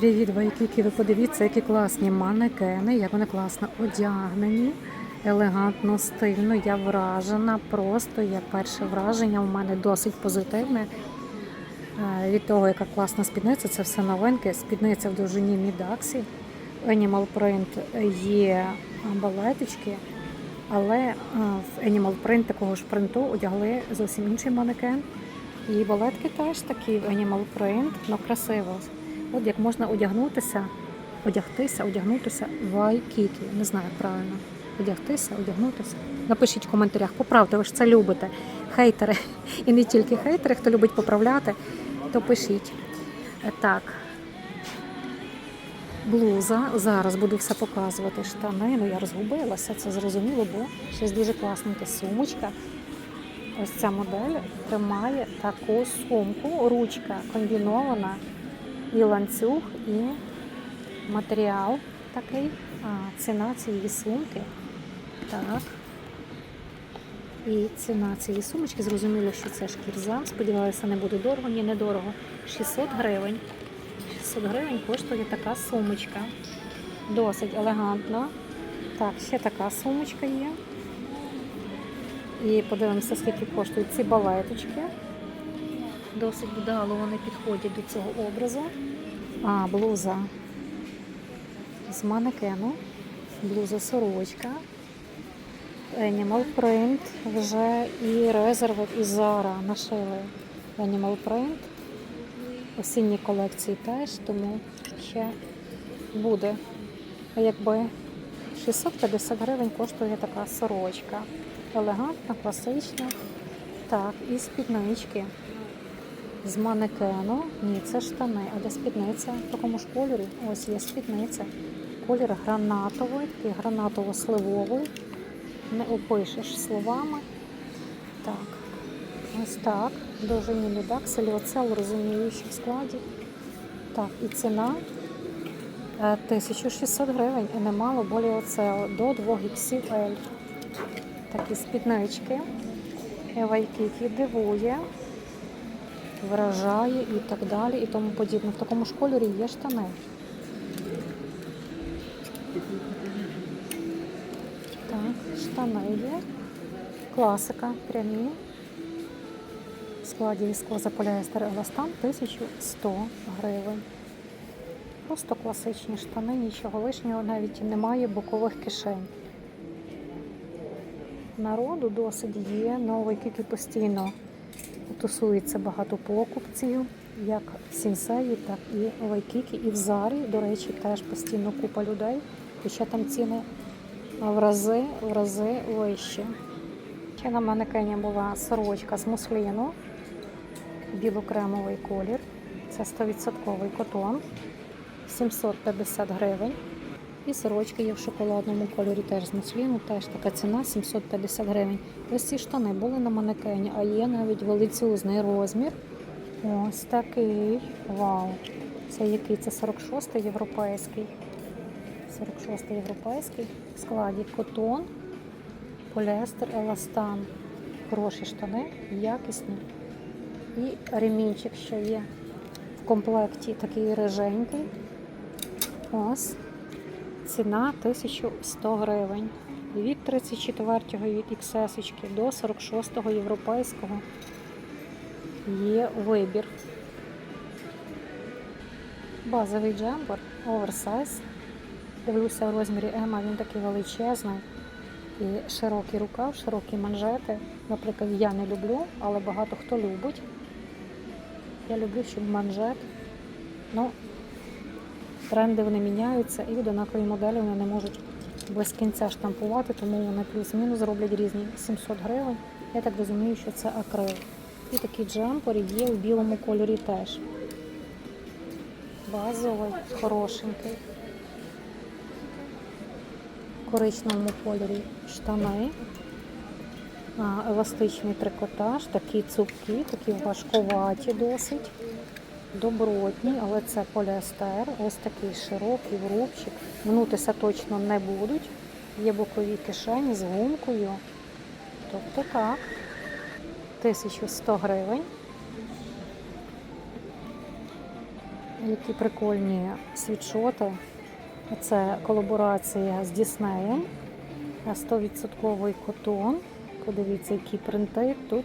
Привіт, Вайкіки! Ви подивіться, які класні манекени, як вони класно одягнені, елегантно, стильно. Я вражена. Просто як перше враження у мене досить позитивне. Е, Від того, яка класна спідниця, це все новинки. Спідниця в довжині Мідаксі. Animal Print є балеточки, але е, в Animal Print такого ж принту одягли зовсім інший манекен. І балетки теж такі в Animal Print, але красиво. От як можна одягнутися, одягтися, одягнутися в Айкікі. Не знаю правильно. Одягтися, одягнутися. Напишіть в коментарях, поправте, ви ж це любите. Хейтери. І не тільки хейтери, хто любить поправляти, то пишіть. Е, Так. Блуза. Зараз буду все показувати. Штани. Ну я розгубилася, це зрозуміло, бо щось дуже класненьке. Сумочка. Ось ця модель тримає таку сумку, ручка комбінована, і ланцюг, і матеріал такий. А, ціна цієї сумки. Так. І ціна цієї сумочки, зрозуміло, що це шкірза. Сподіваюся, не буде дорого, ні, недорого. 600 гривень. 600 гривень коштує така сумочка. Досить елегантна. Так, ще така сумочка є. І подивимося, скільки коштують ці балеточки. Досить вдало вони підходять до цього образу. А, блуза з манекену. Блуза сорочка. Animal Print вже і резервет, і Zara нашили Animal Print. Осінні колекції теж, тому ще буде. Якби 650 гривень коштує така сорочка. Елегантна, класична. Так, і спіднички з манекену. Ні, це штани. А де спідниця? В такому ж кольорі. Ось є спідниця. Колір гранатовий, такий гранатово-сливовий. Не опишеш словами. Так, ось так. Довжині лідак, селіоцел, розумію, що в складі. Так, і ціна е, 1600 гривень. І немало болі оцел до 2 XL. Такі спіднички. Вайкікі дивує, вражає і так далі, і тому подібне. В такому ж кольорі є штани. Так, штани є. Класика, прямі. В складі віскозаполіестер еластан 1100 гривень. Просто класичні штани, нічого лишнього, навіть немає бокових кишень. Народу досить є, новий кіки постійно тусується багато покупців, як в Сінсеї, так і в і в Зарі. До речі, теж постійно купа людей, хоча там ціни в рази, в рази вищі. Ще на манекені була сорочка з мусліну, білокремовий колір. Це 100% котон, 750 гривень. І сорочки є в шоколадному кольорі теж з мусліну, теж така ціна 750 гривень. Ось ці штани були на манекені, а є навіть величезний розмір. Ось такий. Вау! Це який? Це 46-й європейський. 46-й європейський. В складі котон, поліестер, еластан. Хороші штани, якісні. І ремінчик ще є в комплекті такий риженький. Ось. Ціна 1100 гривень. Від 34-го від XS до 46-го європейського є вибір. Базовий джемпер, оверсайз. Дивлюся в розмірі М, він такий величезний. І широкий рукав, широкі манжети. Наприклад, я не люблю, але багато хто любить. Я люблю, щоб манжет. Ну, тренди вони міняються і однакові моделі вони не можуть без кінця штампувати, тому вони плюс-мінус зроблять різні 700 гривень. Я так розумію, що це акрил. І такі джемпери є в білому кольорі теж. Базовий, хорошенький. В коричневому кольорі штани. Еластичний трикотаж, такі цупкі, такі важковаті досить добротні, але це поліестер. Ось такий широкий врубчик. Мнутися точно не будуть. Є бокові кишені з гумкою. Тобто так, 1100 гривень. Які прикольні світшоти. Це колаборація з Діснеєм. 100% котон. Подивіться, які принти тут.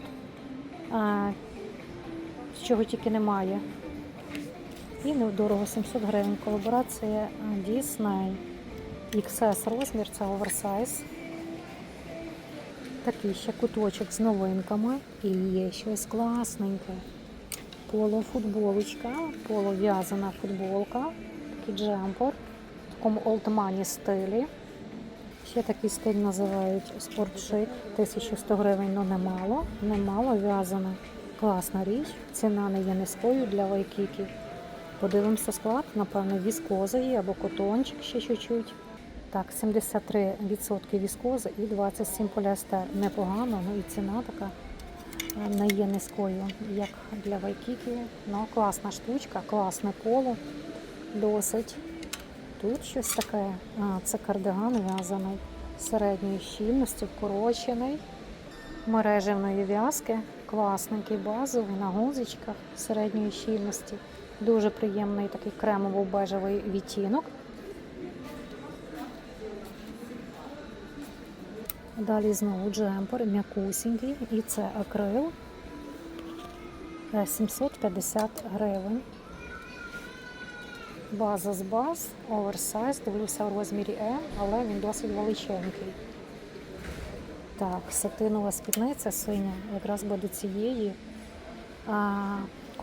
А, з чого тільки немає. І невдорого 700 гривень. Колаборація Disney. XS розмір, це оверсайз. Такий ще куточок з новинками. І є щось класненьке. Полофутболочка, полов'язана футболка, такий джемпер в такому олдмані стилі. Ще такий стиль називають спортшик. 1100 гривень, ну немало. Немало в'язана. Класна річ. Ціна не є низькою для вайкіків. Подивимося склад, напевно, віскоза є або котончик ще чуть-чуть. Так, 73% віскоза і 27 поліестер. Непогано, ну і ціна така е, не є низькою, як для вайкіків. Ну, класна штучка, класне поло. Досить. Тут щось таке. А, це кардиган в'язаний середньої щільності, вкорочений, мережевної в'язки, класненький базовий на гузичках середньої щільності. Дуже приємний такий кремово-бежевий відтінок. Далі знову джемпер, м'якусінький, і це акрил Е, 750 гривень. База з баз, оверсайз, дивлюся у розмірі М, але він досить величенький. Так, сатинова спідниця синя, якраз би до цієї.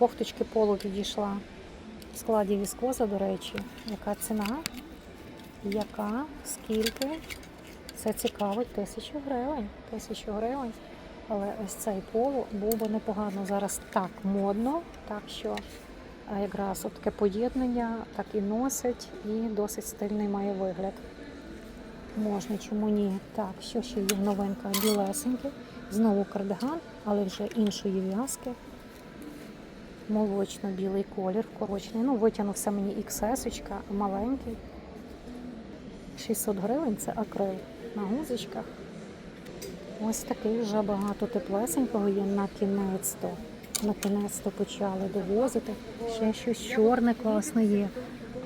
Кофточки полу підійшла в складі віскоза, до речі. Яка ціна? Яка? Скільки? Це цікавить тисячу гривень. Тисячу гривень. Але ось цей полу був би непогано. Зараз так модно, так що якраз от таке поєднання так і носить, і досить стильний має вигляд. Можна, чому ні? Так, що ще є новинка? Білесенький. Знову кардиган, але вже іншої в'язки. Молочно-білий колір, вкорочений. Ну, витягнувся мені XS, маленький. 600 гривень це акрил на гузочках. Ось такий вже багато теплесенького є на кінець-то. На кінець-то почали довозити. Ще щось чорне класне є,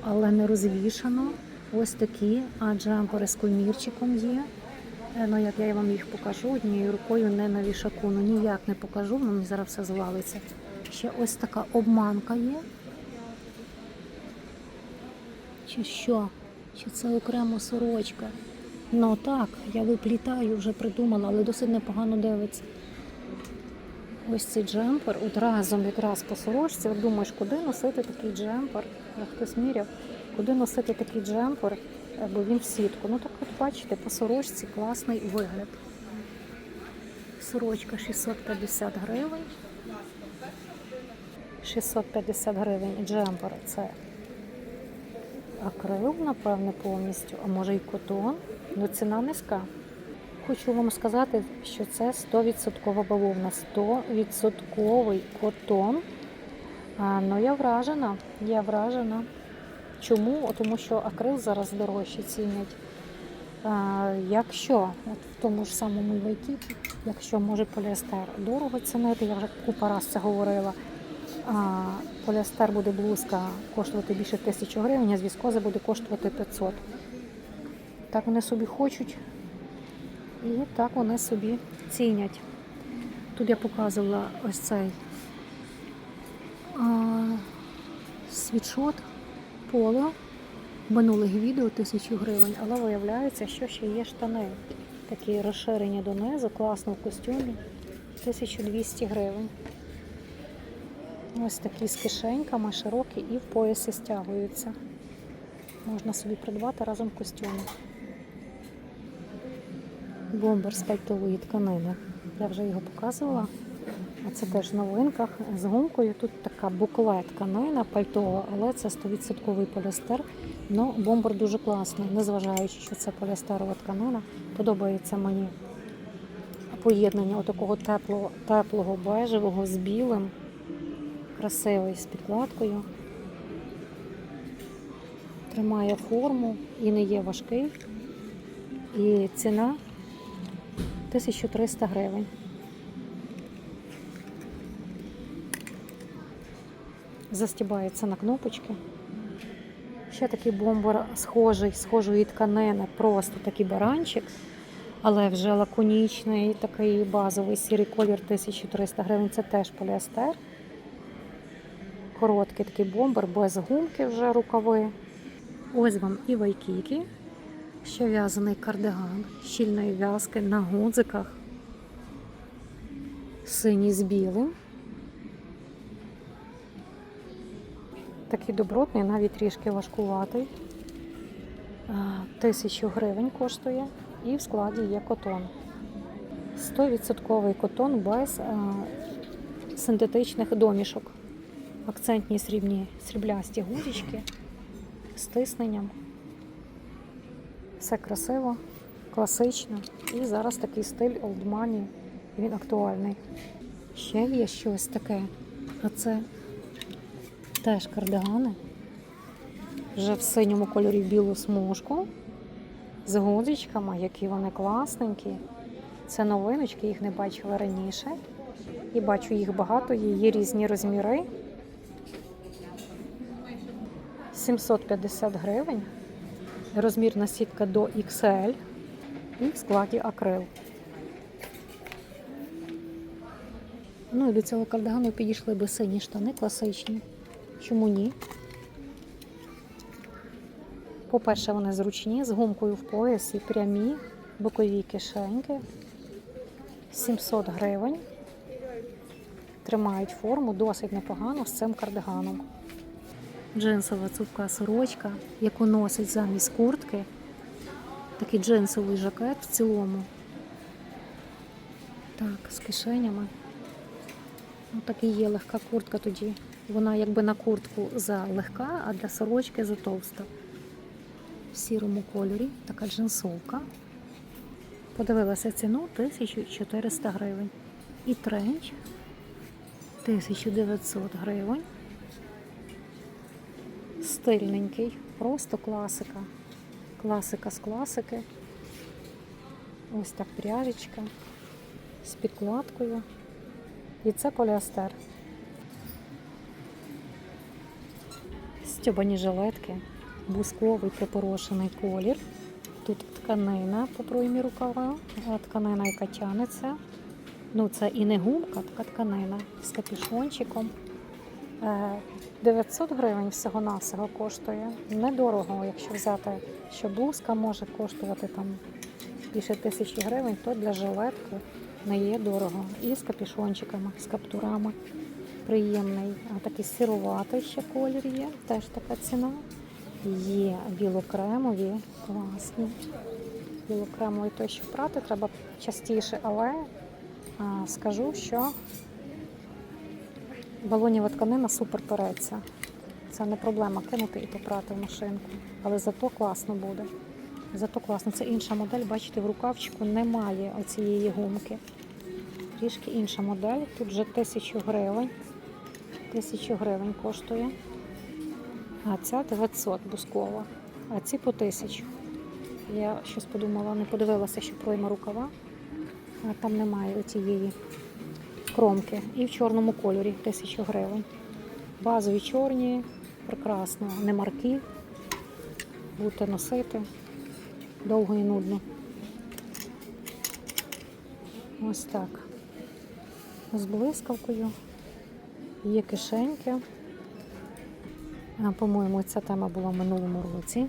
але не розвішано. Ось такі, а джемпери з комірчиком є. Е, Ну, як я вам їх покажу, однією рукою не на вішаку. Ну ніяк не покажу, мені зараз все звалиться. Ще ось така обманка є. Чи що? Чи це окремо сорочка? Ну так, я виплітаю, вже придумала, але досить непогано дивиться. Ось цей джемпер, от разом якраз по сорочці, думаєш, куди носити такий джемпер? Хтось міряв, куди носити такий джемпер, бо він в сітку. Ну так от бачите, по сорочці класний вигляд. Сорочка 650 гривень. 650 гривень джемпер це акрил, напевне, повністю, а може і котон. Ну ціна низька. Хочу вам сказати, що це 100% бавовна, 100% котон. А, ну я вражена, я вражена. Чому? Тому що акрил зараз дорожче цінять. А, якщо от в тому ж самому Вайкіті, якщо може поліестер дорого цінити, я вже купа раз це говорила. А, поліестер буде блузка коштувати більше тисячі гривень, а з віскози буде коштувати 500. Так вони собі хочуть. І так вони собі цінять. Тут я показувала ось цей а, світшот поло минулих відео тисячу гривень, але виявляється, що ще є штани. Такі розширені донизу, класно в костюмі. 1200 гривень. Ось такі з кишеньками, широкі і в поясі стягуються. Можна собі придбати разом в костюмі. Бомбер з пальтової тканини. Я вже його показувала. А це теж в новинках з гумкою. Тут така буклет тканина пальтова, але це 100% поліестер. Ну, бомбер дуже класний, незважаючи, що це поліестерова тканина. Подобається мені поєднання отакого теплого, теплого бежевого з білим, красивий з підкладкою. Тримає форму і не є важкий. І ціна 1300 гривень. Застібається на кнопочки. Ще такий бомбер схожий, схожої тканини, просто такий баранчик, але вже лаконічний, такий базовий сірий колір 1300 гривень. Це теж поліестер. Короткий такий бомбер, без гумки вже рукави. Ось вам і вайкіки. Ще в'язаний кардиган щільної в'язки на гудзиках. Синій з білим. Такий добротний, навіть трішки важкуватий. Тисячу гривень коштує і в складі є котон. 100% котон без синтетичних домішок. Акцентні срібні сріблясті гудзички з тисненням. Все красиво, класично. І зараз такий стиль Old Money, він актуальний. Ще є щось таке, а це теж кардигани. Вже в синьому кольорі білу смужку з гудзичками, які вони класненькі. Це новиночки, їх не бачила раніше. І бачу їх багато, є різні розміри. 750 гривень. Розмірна сітка до XL і в складі акрил. Ну і до цього кардигану підійшли би сині штани класичні. Чому ні? По-перше, вони зручні, з гумкою в поясі, прямі, бокові кишеньки. 700 гривень. Тримають форму досить непогано з цим кардиганом. Джинсова цупка сорочка, яку носять замість куртки. Такий джинсовий жакет в цілому. Так, з кишенями. Ну, так і є легка куртка тоді. Вона якби на куртку залегка, а для сорочки затовста. В сірому кольорі така джинсовка. Подивилася ціну 1400 гривень. І тренч 1900 гривень. Стильненький, просто класика. Класика з класики. Ось так пряжечка з підкладкою. І це поліестер. Стьобані жилетки, бусковий припорошений колір. Тут тканина по проймі рукава, тканина, яка тянеться. Ну, це і не гумка, така тканина з капюшончиком. Е, 900 гривень всього-навсього коштує. Недорого, якщо взяти, що блузка може коштувати там більше тисячі гривень, то для жилетки не є дорого. І з капюшончиками, з каптурами. Приємний. А такий сируватий ще колір є, теж така ціна. Є білокремові, класні. Білокремовий той, що прати треба частіше, але а, скажу, що балоніва тканина супер переться. Це не проблема кинути і попрати в машинку. Але зато класно буде. Зато класно. Це інша модель, бачите, в рукавчику немає оцієї гумки. Трішки інша модель. Тут вже тисячу гривень. Тисячу гривень коштує. А ця 900 бускова. А ці по тисячу. Я щось подумала, не подивилася, що пройма рукава. А там немає оцієї кромки. І в чорному кольорі 1000 гривень. Базові чорні, прекрасно, не марки. Будете носити довго і нудно. Ось так. З блискавкою. Є кишеньки. По-моєму, ця тема була в минулому році.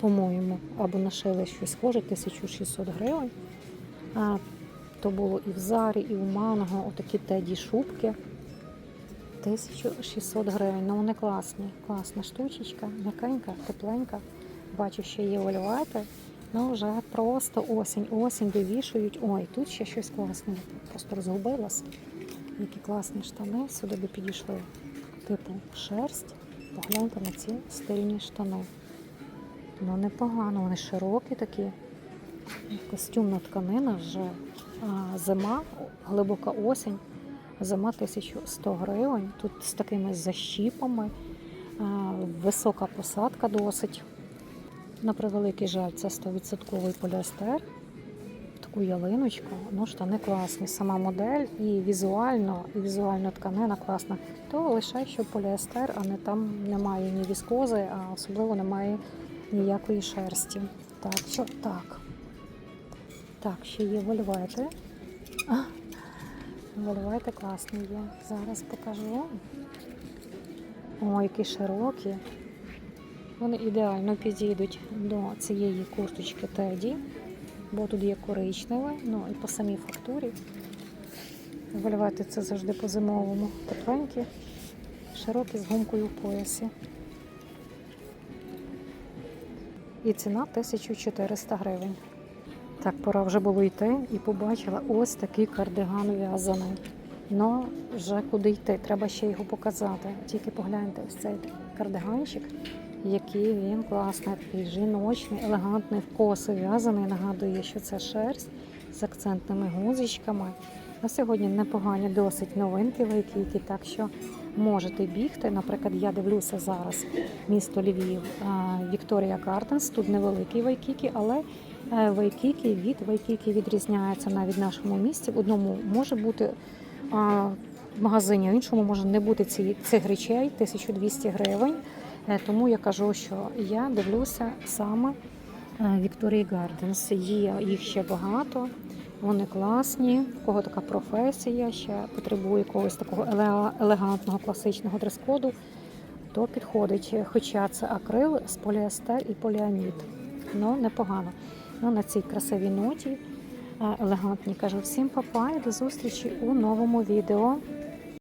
По-моєму, або нашили щось схоже, 1600 гривень. То було і в Зарі, і в Манго, отакі теді шубки. 1600 гривень. Ну вони класні. Класна штучечка, м'якенька, тепленька. Бачу, що є вольвети. Ну вже просто осінь, осінь вивішують. Ой, тут ще щось класне. Просто розгубилась. Які класні штани сюди би підійшли. Типу шерсть. Погляньте на ці стильні штани. Ну непогано, вони широкі такі. Костюмна тканина вже зима, глибока осінь, зима 1100 гривень. Тут з такими защіпами, висока посадка досить. На превеликий жаль, це 100% поліестер таку ялиночку. Ну, штани класні. Сама модель і візуально, і візуально тканина класна. То лише що поліестер, а не там немає ні віскози, а особливо немає ніякої шерсті. Так, що так. Так, ще є вольвети. Вольвети класні є. Зараз покажу. О, які широкі. Вони ідеально підійдуть до цієї курточки Теді, бо тут є коричневе, ну і по самій фактурі. Вольвети це завжди по зимовому. Тепленькі, широкі з гумкою в поясі. І ціна 1400 гривень. Так, пора вже було йти і побачила ось такий кардиган в'язаний. Ну, вже куди йти, треба ще його показати. Тільки погляньте ось цей кардиганчик, який він класний, такий жіночний, елегантний в коси в'язаний. Нагадує, що це шерсть з акцентними гузичками. На сьогодні непогані досить новинки вайкіки, так що можете бігти. Наприклад, я дивлюся зараз місто Львів, Вікторія Гарденс. Тут невеликий вайкіки, але е, вайкіки від вайкіки відрізняються навіть в нашому місті. В одному може бути а, в магазині, в іншому може не бути ці, цих речей 1200 гривень. Е, Тому я кажу, що я дивлюся саме Вікторії Гарденс. Є їх ще багато. Вони класні, в кого така професія, ще потребує якогось такого елегантного класичного дрес-коду, то підходить. Хоча це акрил з поліестер і поліамід. Ну, непогано. Ну, на цій красивій ноті е, елегантній кажу всім папа і до зустрічі у новому відео.